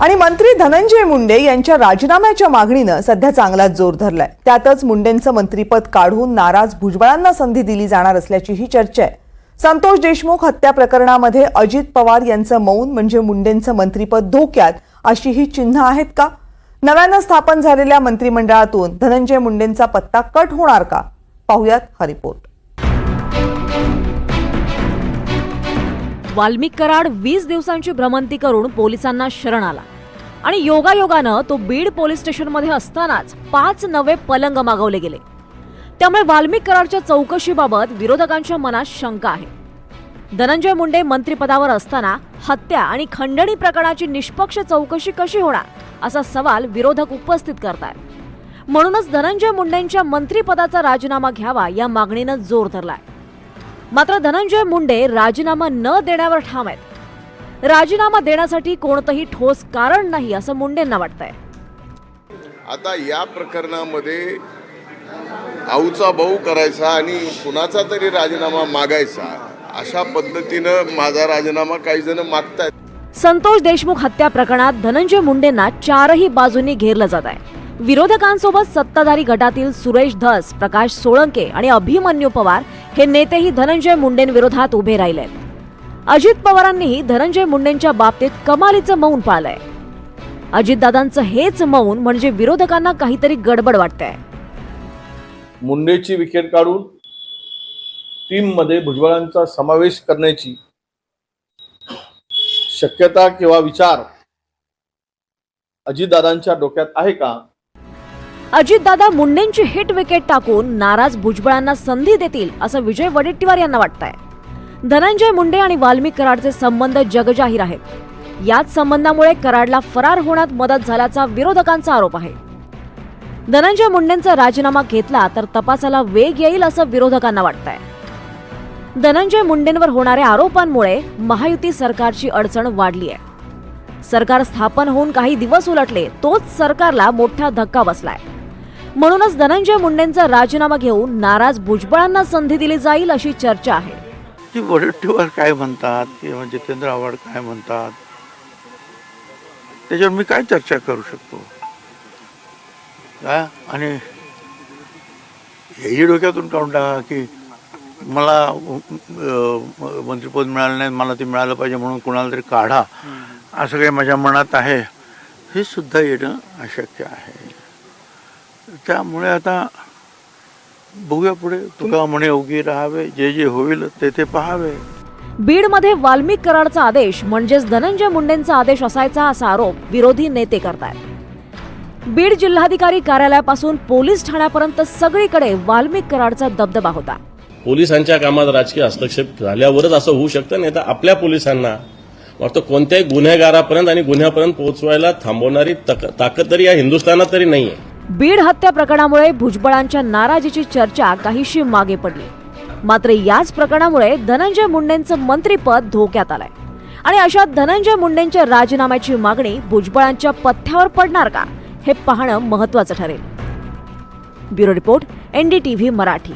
आणि मंत्री धनंजय मुंडे यांच्या राजीनाम्याच्या मागणीनं सध्या चांगलाच जोर धरलाय. त्यातच मुंडेंचं मंत्रीपद काढून नाराज भुजबळांना संधी दिली जाणार असल्याची ही चर्चा आहे. संतोष देशमुख हत्या प्रकरणामध्ये अजित पवार यांचं मौन म्हणजे मुंडेंचं मंत्रीपद धोक्यात अशी ही चिन्ह आहेत का? नव्यानं स्थापन झालेल्या मंत्रिमंडळातून धनंजय मुंडेंचा पत्ता कट होणार का? पाहुयात हा रिपोर्ट. वाल्मिक कराड वीस दिवसांची भ्रमंती करून पोलिसांना शरण आला. आणि योगायोगानं तो बीड पोलीस स्टेशनमध्ये असतानाच पाच नवे पलंग मागवले गेले. त्यामुळे वाल्मिक कराडच्या चौकशीबाबत विरोधकांच्या मनात शंका आहे. धनंजय मुंडे मंत्रिपदावर असताना हत्या आणि खंडणी प्रकरणाची निष्पक्ष चौकशी कशी होणार असा सवाल विरोधक उपस्थित करतायत. म्हणूनच धनंजय मुंडेंच्या मंत्रिपदाचा राजीनामा घ्यावा या मागणीनं जोर धरलाय. मात्र धनंजय मुंडे राजीनामा न देण्यावर ठाम आहेत. राजीनामा देण्यासाठी कोणतंही ठोस कारण नाही असं मुंडेंना वाटतंय. आता या प्रकरणामध्ये आऊचा भाऊ करायचा आणि कुणाचा तरी राजीनामा मागायचा अशा पद्धतीनं माझा राजीनामा काही जण मागतायत. संतोष देशमुख हत्या प्रकरणात धनंजय मुंडेंना चारही बाजूंनी घेरलं जात आहे. विरोधकांसोबत सत्ताधारी गटातील सुरेश धस प्रकाश सोळंके आणि अभिमन्यू पवार हे नेतेही धनंजय मुंडेंविरोधात उभे राहिले. अजित पवारांनीही धनंजय मुंडेंच्या बाबतीत कमालीचं मौन पाळलंय. अजितदादांचं हेच मौन म्हणजे विरोधकांना काहीतरी गडबड वाटतंय. मुंडेची विकेट काढून टीममध्ये भुजबळांचा समावेश करण्याची शक्यता किंवा विचार अजितदादांच्या डोक्यात आहे का? अजितदादा मुंडेंची हिट विकेट टाकून नाराज भुजबळांना संधी देतील असं विजय वडेट्टीवार यांना वाटतंय. धनंजय मुंडे आणि वाल्मिक कराडचे संबंध जगजाहीर आहेत. याच संबंधामुळे कराडला फरार होण्यात मदत झाल्याचा विरोधकांचा आरोप आहे. धनंजय मुंडेंचा राजीनामा घेतला तर तपासाला वेग येईल असं विरोधकांना वाटतंय. धनंजय मुंडेंवर होणाऱ्या आरोपांमुळे महायुती सरकारची अडचण वाढली आहे सरकार स्थापन होऊन काही दिवस उलटले तोच सरकारला मोठा धक्का बसलाय. म्हणूनच धनंजय मुंडेंचा राजीनामा घेऊन नाराज भुजबळांना संधी दिली जाईल अशी चर्चा आहे. की वडट्टीवार काय म्हणतात किंवा जितेंद्र आव्हाड काय म्हणतात त्याच्यावर मी काय चर्चा करू शकतो? का आणि हेही डोक्यातून काढून टाका की मला मंत्रिपद मिळालं नाही मला ते मिळालं पाहिजे म्हणून कुणाला तरी काढा. असं काही माझ्या मनात आहे. हे सुद्धा येणं अशक्य आहे. त्यामुळे आता बघूया पुढे. तुका म्हणे उगी राहावे जे जे होईल ते ते पाहावे. बीडमध्ये वाल्मिक कराडचा आदेश म्हणजेच धनंजय मुंडेंचा आदेश असायचा असा आरोप विरोधी नेते करतायत. बीड जिल्हाधिकारी कार्यालयापासून पोलीस ठाण्यापर्यंत सगळीकडे वाल्मिक कराडचा दबदबा होता. पोलिसांच्या कामात राजकीय हस्तक्षेप झाल्यावरच असं होऊ शकतं नाही तर आपल्या पोलिसांना. वाटतं कोणत्याही गुन्हेगारापर्यंत आणि गुन्ह्यापर्यंत पोहोचवायला थांबवणारी तक- ताकद तरी या हिंदुस्थानात तरी नाहीये. बीड हत्या प्रकरणामुळे भुजबळांच्या नाराजीची चर्चा काहीशी मागे पडली. मात्र याच प्रकरणामुळे धनंजय मुंडेंचं मंत्रीपद धोक्यात आलंय. आणि अशा धनंजय मुंडेंच्या राजीनाम्याची मागणी भुजबळांच्या पथ्यावर पडणार का हे पाहणं महत्वाचं ठरेल. Bureau report NDTV Marathi.